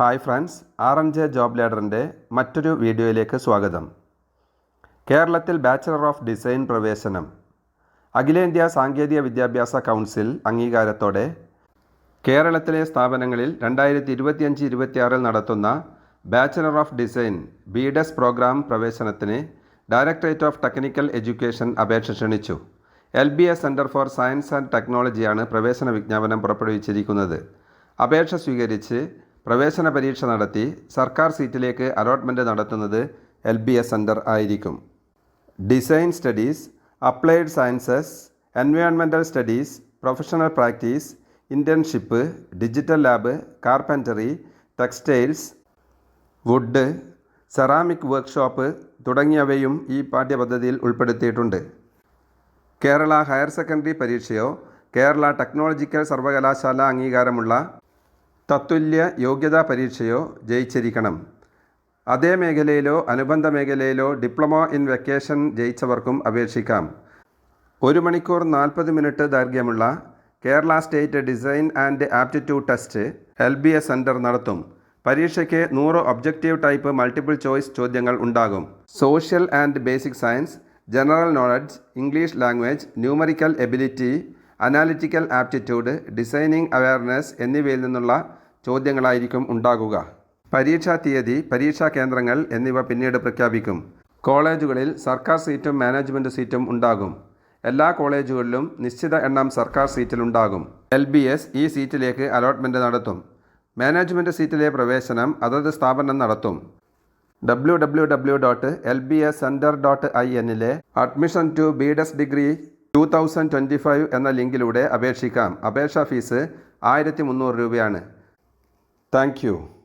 Hi friends R M J job ലേഡറിന്റെ മറ്റൊരു വീഡിയോയിലേക്ക് സ്വാഗതം. കേരളത്തിൽ ബാച്ചലർ ഓഫ് ഡിസൈൻ പ്രവേശനം. അഖിലേന്ത്യാ സാങ്കേതിക വിദ്യാഭ്യാസ കൗൺസിൽ അംഗീകാരത്തോടെ കേരളത്തിലെ സ്ഥാപനങ്ങളിൽ രണ്ടായിരത്തി ഇരുപത്തിയഞ്ച് ഇരുപത്തിയാറിൽ നടത്തുന്ന bachelor of design B Des program പ്രവേശനത്തിന് ഡയറക്ടറേറ്റ് ഓഫ് ടെക്നിക്കൽ എഡ്യൂക്കേഷൻ അപേക്ഷ ക്ഷണിച്ചു. L B S centre for science and ടെക്നോളജിയാണ് പ്രവേശന വിജ്ഞാപനം പുറപ്പെടുവിച്ചിരിക്കുന്നത്. അപേക്ഷ സ്വീകരിച്ച് പ്രവേശന പരീക്ഷ നടത്തി സർക്കാർ സീറ്റിലേക്ക് അലോട്ട്മെന്റ് നടത്തുന്നത് എൽ ബി എസ് സെന്റർ ആയിരിക്കും. Design studies applied sciences എൻവയോൺമെന്റൽ studies professional practice internship digital lab carpentry textiles wood ceramic workshop തുടങ്ങിയവയും ഈ പാഠ്യപദ്ധതിയിൽ ഉൾപ്പെടുത്തിയിട്ടുണ്ട്. കേരള ഹയർ സെക്കൻഡറി പരീക്ഷയോ കേരള ടെക്നോളജിക്കൽ സർവകലാശാല അംഗീകാരമുള്ള തത്തുല്യ യോഗ്യതാ പരീക്ഷയോ ജയിച്ചിരിക്കണം. അതേ മേഖലയിലോ അനുബന്ധ മേഖലയിലോ ഡിപ്ലോമ ഇൻ വെക്കേഷൻ ജയിച്ചവർക്കും അപേക്ഷിക്കാം. ഒരു മണിക്കൂർ നാൽപ്പത് മിനിറ്റ് ദൈർഘ്യമുള്ള Kerala state design and aptitude test L B S centre നടത്തും. പരീക്ഷയ്ക്ക് നൂറ് ഒബ്ജക്റ്റീവ് ടൈപ്പ് മൾട്ടിപ്പിൾ ചോയ്സ് ചോദ്യങ്ങൾ ഉണ്ടാകും. Social and basic science general knowledge English language numerical ability analytical aptitude designing awareness എന്നിവയിൽ നിന്നുള്ള ചോദ്യങ്ങളായിരിക്കും ഉണ്ടാകുക. പരീക്ഷാ തീയതി പരീക്ഷാ കേന്ദ്രങ്ങൾ എന്നിവ പിന്നീട് പ്രഖ്യാപിക്കും. കോളേജുകളിൽ സർക്കാർ സീറ്റും മാനേജ്മെന്റ് സീറ്റും ഉണ്ടാകും. എല്ലാ കോളേജുകളിലും നിശ്ചിത എണ്ണം സർക്കാർ സീറ്റിലുണ്ടാകും എൽ ബി എസ് ഈ സീറ്റിലേക്ക് അലോട്ട്മെന്റ് നടത്തും. മാനേജ്മെന്റ് സീറ്റിലെ പ്രവേശനം അതത് സ്ഥാപനം നടത്തും. W W W dot L B S centre dot I എന്നിലെ admission to B Des degree two thousand twenty five എന്ന ലിങ്കിലൂടെ അപേക്ഷിക്കാം. അപേക്ഷാ ഫീസ് ആയിരത്തി മുന്നൂറ് രൂപയാണ്. Thank you.